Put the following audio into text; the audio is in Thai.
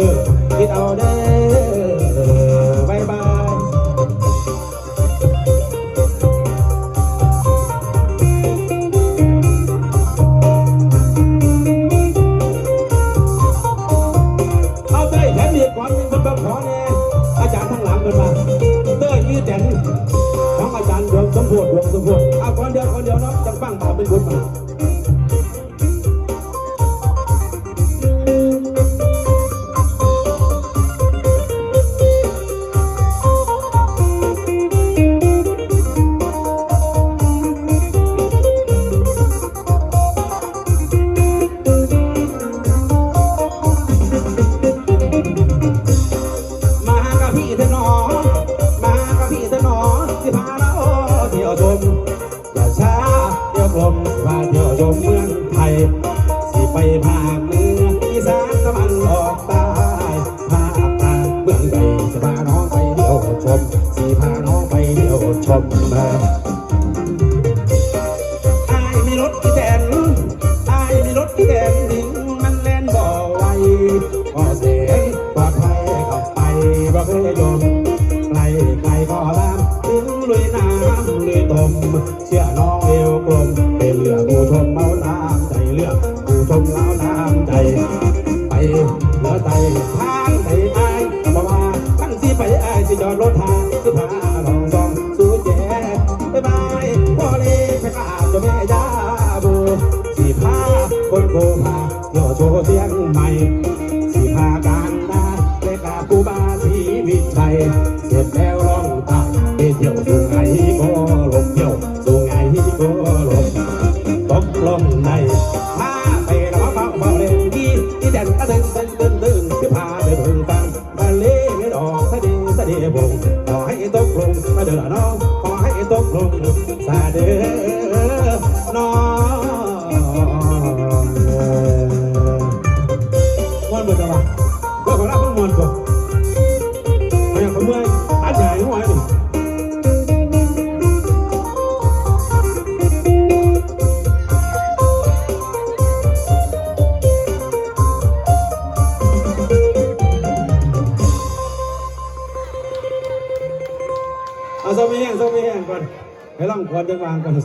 ดเอาเด้อบายบายเอาเต้แถมอีกก่อนหนึงคนแบบขอแน่อาจารย์ทั้งหลังกันมาเต้ยยืดแดนของอาจารย์ดวงสมบูรณ์ดวงสมบูรณ์เอาคนเดียวคนเดียวเนาะจังฟังตาเป็นบุญมา กับพี่เถอะหนอ มากับพี่เถอะหนอสิพาเราเที่ยวชมอย่าช้าเที่ยวชมมพาเที่ยวชมเมืองไทย สิไปภาคเหนืออีสานตะวันออกใต้ภาคกลางเมืองใดจะพาน้องไปเที่ยวชมสิพาน้องไปเที่ยวชมมา บ่เคยยมไกลไกลก็ลามถึงลุยน้ำลุยตมเชื่อน้องเอวกลมเป็นเรือผู้ชมเมาน้ำใจเรือผู้ชมเมาน้ำใจ ไปเหลือใจทางใจอายบอกว่าตั้งสิไปอายสิจอดรถทางสิพาลองซองสู่แย่บ๊ายบายพอเลยไปกราบเจ้าแม่ยาบูสิพาคนโกพา บงขอให้ตกลงมาเด้อน้องขอให้ตกลงสาเด้อน้องมวนเบิดจังวะว่าของเราเพิ่งมวนก่อนมาอย่างขมืออันใหญ่หัว เอาสมัยแห้งสมัยแห้งก่อนให้ร่องควรจะวางก่อน